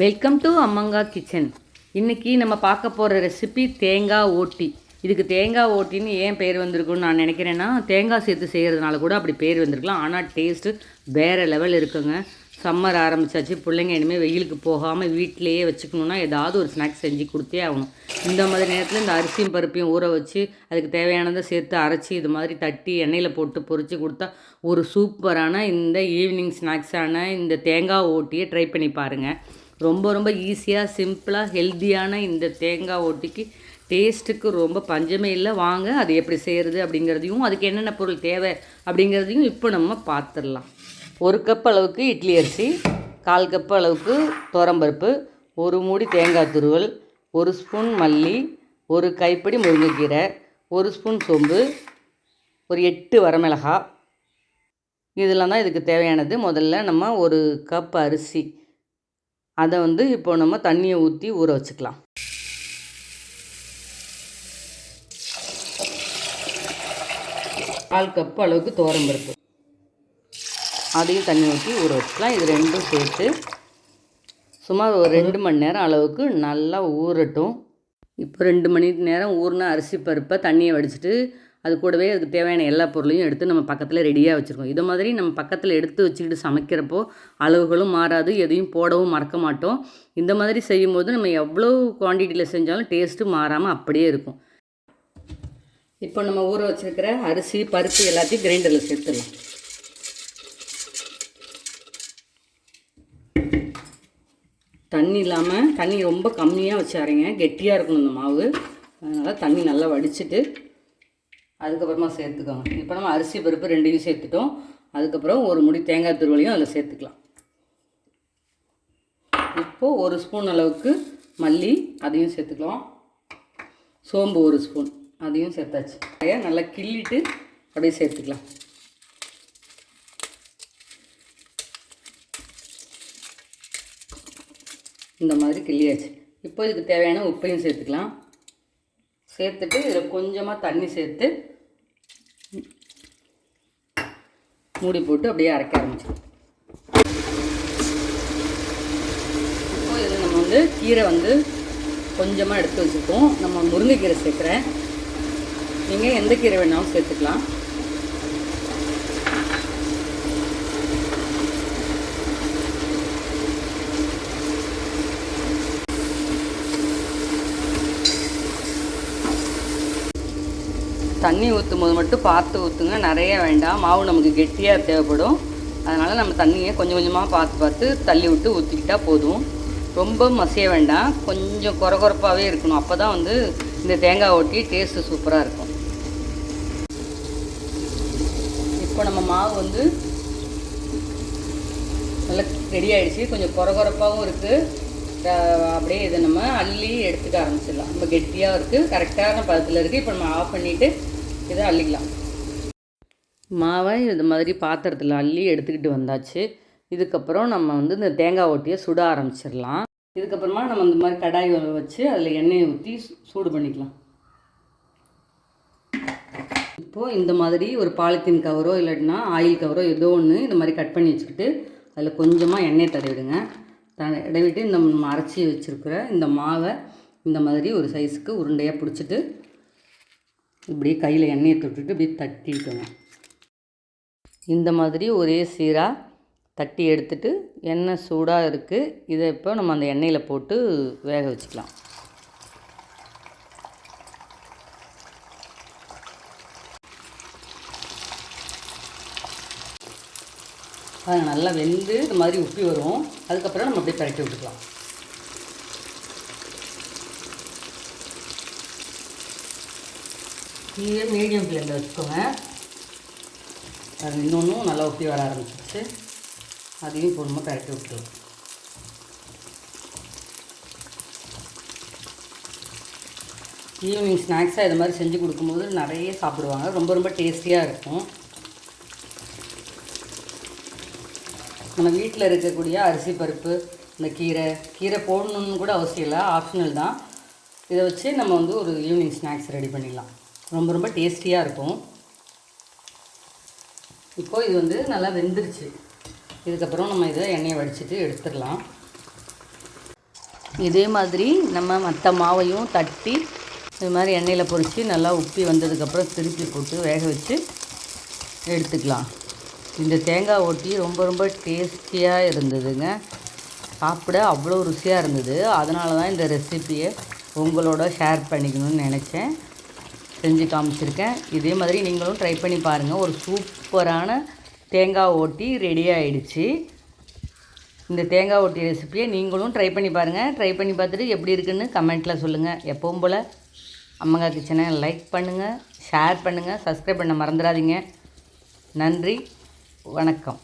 Welcome to அம்மங்கா kitchen இன்றைக்கி நம்ம பார்க்க போகிற ரெசிபி தேங்காய் ஓட்டி. இதுக்கு தேங்காய் ஓட்டின்னு ஏன் பேர் வந்திருக்குன்னு நான் நினைக்கிறேன்னா தேங்காய் சேர்த்து செய்கிறதுனால கூட அப்படி பேர் வந்திருக்கலாம். ஆனால் டேஸ்ட்டு வேறு லெவல் இருக்குங்க. சம்மர் ஆரம்பிச்சாச்சு. பிள்ளைங்க இனிமேல் வெயிலுக்கு போகாமல் வீட்டிலையே வச்சுக்கணுன்னா ஏதாவது ஒரு ஸ்நாக்ஸ் செஞ்சு கொடுத்தே ஆகணும். இந்த மாதிரி நேரத்தில் இந்த அரிசியும் பருப்பையும் ஊற வச்சு அதுக்கு தேவையானதை சேர்த்து அரைச்சி இது மாதிரி தட்டி எண்ணெயில் போட்டு பொறிச்சு கொடுத்தா ஒரு சூப்பரான இந்த ஈவினிங் ஸ்நாக்ஸான இந்த தேங்காய் ஓட்டியை ட்ரை பண்ணி பாருங்கள் ரொம்ப ரொம்ப ஈஸியாக சிம்பிளாக ஹெல்த்தியான இந்த தேங்காய் ஓட்டிக்கு டேஸ்ட்டுக்கு ரொம்ப பஞ்சமே இல்லை. வாங்க அது எப்படி செய்கிறது அப்படிங்கிறதையும் அதுக்கு என்னென்ன பொருள் தேவை அப்படிங்கிறதையும் இப்போ நம்ம பார்த்துடலாம் ஒரு கப் அளவுக்கு இட்லி அரிசி கால் கப் அளவுக்கு துவரம்பருப்பு ஒரு மூடி தேங்காய் துருவல் ஒரு ஸ்பூன் மல்லி ஒரு கைப்பிடி முருங்கைக்கீரை ஒரு ஸ்பூன் சோம்பு ஒரு எட்டு வரமிளகா. இதெல்லாம் தான் இதுக்கு தேவையானது. முதல்ல நம்ம ஒரு கப் அரிசி அதை வந்து இப்போ நம்ம தண்ணியை ஊற்றி ஊற வச்சுக்கலாம். கால் கப் அளவுக்கு துவரம்பருப்பு அதையும் தண்ணி ஊற்றி ஊற வச்சுக்கலாம். இது ரெண்டும் சேர்த்து சுமார் ஒரு ரெண்டு மணி நேரம் அளவுக்கு நல்லா ஊறட்டும். இப்போ ரெண்டு மணி நேரம் ஊறின அரிசி பருப்பை தண்ணியை வடிச்சிட்டு அது கூடவே அதுக்கு தேவையான எல்லா பொருளையும் எடுத்து நம்ம பக்கத்தில் ரெடியாக வச்சுருக்கோம். இது மாதிரி நம்ம பக்கத்தில் எடுத்து வச்சுக்கிட்டு சமைக்கிறப்போ அளவுகளும் மாறாது எதையும் போடவும் மறக்க மாட்டோம். இந்த மாதிரி செய்யும்போது நம்ம எவ்வளோ குவான்டிட்டியில் செஞ்சாலும் டேஸ்ட்டு மாறாமல் அப்படியே இருக்கும். இப்போ நம்ம ஊற வச்சுருக்கிற அரிசி பருப்பு எல்லாத்தையும் கிரைண்டரில் சேர்த்துடலாம். தண்ணி இல்லாமல் தண்ணி ரொம்ப கம்மியாக வச்சாருங்க கெட்டியாக இருக்கணும் இந்த மாவு. அதனால் தண்ணி நல்லா வடிச்சிட்டு அதுக்கப்புறமா சேர்த்துக்கோங்க. இப்போ நம்ம அரிசி பருப்பு ரெண்டையும் சேர்த்துட்டோம். அதுக்கப்புறம் ஒரு முடி தேங்காய் துருவலையும் அதில் சேர்த்துக்கலாம். இப்போது ஒரு ஸ்பூன் அளவுக்கு மல்லி அதையும் சேர்த்துக்கலாம். சோம்பு ஒரு ஸ்பூன் அதையும் சேர்த்தாச்சு. நல்லா கிள்ளிட்டு அப்படியே சேர்த்துக்கலாம். இந்த மாதிரி கிள்ளியாச்சு. இப்போ இதுக்கு தேவையான உப்பையும் சேர்த்துக்கலாம். சேர்த்துட்டு இதில் கொஞ்சமாக தண்ணி சேர்த்து மூடி போட்டு அப்படியே அரைக்க ஆரம்பிச்சிடும் இப்போ இதில் நம்ம வந்து கீரை வந்து கொஞ்சமாக எடுத்து வச்சுருக்கோம். நம்ம முருங்கைக்கீரை சேர்க்குறேன். நீங்கள் எந்த கீரை வேணாலும் சேர்த்துக்கலாம். தண்ணி ஊற்றும் போது மட்டும் பார்த்து ஊற்றுங்க நிறைய வேண்டாம். மாவு நமக்கு கெட்டியாக தேவைப்படும். அதனால் நம்ம தண்ணியை கொஞ்சம் கொஞ்சமாக பார்த்து பார்த்து தள்ளி விட்டு ஊற்றிக்கிட்டால் போதும். ரொம்ப மசிய வேண்டாம். கொஞ்சம் குறகுறப்பாகவே இருக்கணும். அப்போ தான் வந்து இந்த தேங்காய் ஒட்டி டேஸ்ட்டு சூப்பராக இருக்கும். இப்போ நம்ம மாவு வந்து நல்லா ரெடி ஆகிடுச்சு கொஞ்சம் குறகுறப்பாகவும் இருக்குது அப்படியே இதை நம்ம அள்ளி எடுத்துக்க ஆரம்பிச்சிடலாம். ரொம்ப கெட்டியாக இருக்குது கரெக்டான பதத்தில் இருக்குது இப்போ நம்ம ஆஃப் பண்ணிவிட்டு இதை அள்ளிக்கலாம். மாவை இது மாதிரி பாத்திரத்தில் அள்ளி எடுத்துக்கிட்டு வந்தாச்சு. இதுக்கப்புறம் நம்ம வந்து இந்த தேங்காய் ஒட்டியை சுட ஆரம்பிச்சிடலாம். இதுக்கப்புறமா நம்ம இந்த மாதிரி கடாய் வச்சு அதில் எண்ணெயை ஊற்றி சூடு பண்ணிக்கலாம். இப்போது இந்த மாதிரி ஒரு பாலித்தீன் கவரோ இல்லாட்டினா ஆயில் கவரோ ஏதோ ஒன்று இந்த மாதிரி கட் பண்ணி வச்சுக்கிட்டு அதில் கொஞ்சமாக எண்ணெய் தடவிடுங்க. தடவிட்டு இந்த நம்ம அரைச்சி வச்சுருக்கிற இந்த மாவை இந்த மாதிரி ஒரு சைஸுக்கு உருண்டையாக பிடிச்சிட்டு இப்படியே கையில் எண்ணெயை தொட்டுட்டு இப்படி தட்டிக்கணும். இந்த மாதிரி ஒரே சீராக தட்டி எடுத்துட்டு எண்ணெய் சூடாக இருக்குது இதை இப்போ நம்ம அந்த எண்ணெயில் போட்டு வேக வச்சுக்கலாம். அதை நல்லா வெந்து இது மாதிரி உப்பி வரும். அதுக்கப்புறம் நம்ம அப்படியே பரட்டி விட்டுக்கலாம். தீயை மீடியம் ஃப்ளேமில் வச்சுக்கோங்க. அது இன்னொன்றும் நல்லா ஒட்டி வர ஆரம்பிச்சிருச்சு. அதையும் பொறுமை பரட்டி விட்டுருவோம். ஈவினிங் ஸ்நாக்ஸாக இது மாதிரி செஞ்சு கொடுக்கும்போது நிறைய சாப்பிடுவாங்க. ரொம்ப ரொம்ப டேஸ்டியாக இருக்கும். நம்ம வீட்டில் இருக்கக்கூடிய அரிசி பருப்பு இந்த கீரை கீரை போடணுன்னு கூட அவசியம் இல்லை. ஆப்ஷனல் தான். இதை வச்சு நம்ம வந்து ஒரு ஈவினிங் ஸ்நாக்ஸ் ரெடி பண்ணிடலாம். ரொம்ப ரொம்ப டேஸ்டியாக இருக்கும். இப்போது இது வந்து நல்லா வெந்துருச்சு. இதுக்கப்புறம் நம்ம இதை எண்ணெயை வடிச்சிட்டு எடுத்துடலாம். இதே மாதிரி நம்ம மற்ற மாவையும் தட்டி இது மாதிரி எண்ணெயில் பொரித்து நல்லா உப்பி வந்ததுக்கப்புறம் திருப்பி போட்டு வேக வச்சு எடுத்துக்கலாம். இந்த தேங்காய் ஓட்டி ரொம்ப ரொம்ப டேஸ்டியாக இருந்ததுங்க. சாப்பிட அவ்வளோ ருசியாக இருந்தது. அதனால தான் இந்த ரெசிப்பியை உங்களோட ஷேர் பண்ணிக்கணும்னு நினச்சேன். செஞ்சு காமிச்சிருக்கேன். இதே மாதிரி நீங்களும் ட்ரை பண்ணி பாருங்கள் ஒரு சூப்பரான தேங்காய் ஓட்டி ரெடி ஆகிடுச்சி இந்த தேங்காய் ஓட்டி ரெசிப்பியை நீங்களும் ட்ரை பண்ணி பாருங்கள் ட்ரை பண்ணி பார்த்துட்டு எப்படி இருக்குன்னு கமெண்ட்டில் சொல்லுங்கள் எப்பவும் போல் அம்மங்கா கிச்சனை லைக் பண்ணுங்கள் ஷேர் பண்ணுங்கள் சப்ஸ்கிரைப் பண்ண மறந்துடாதீங்க. நன்றி வணக்கம்.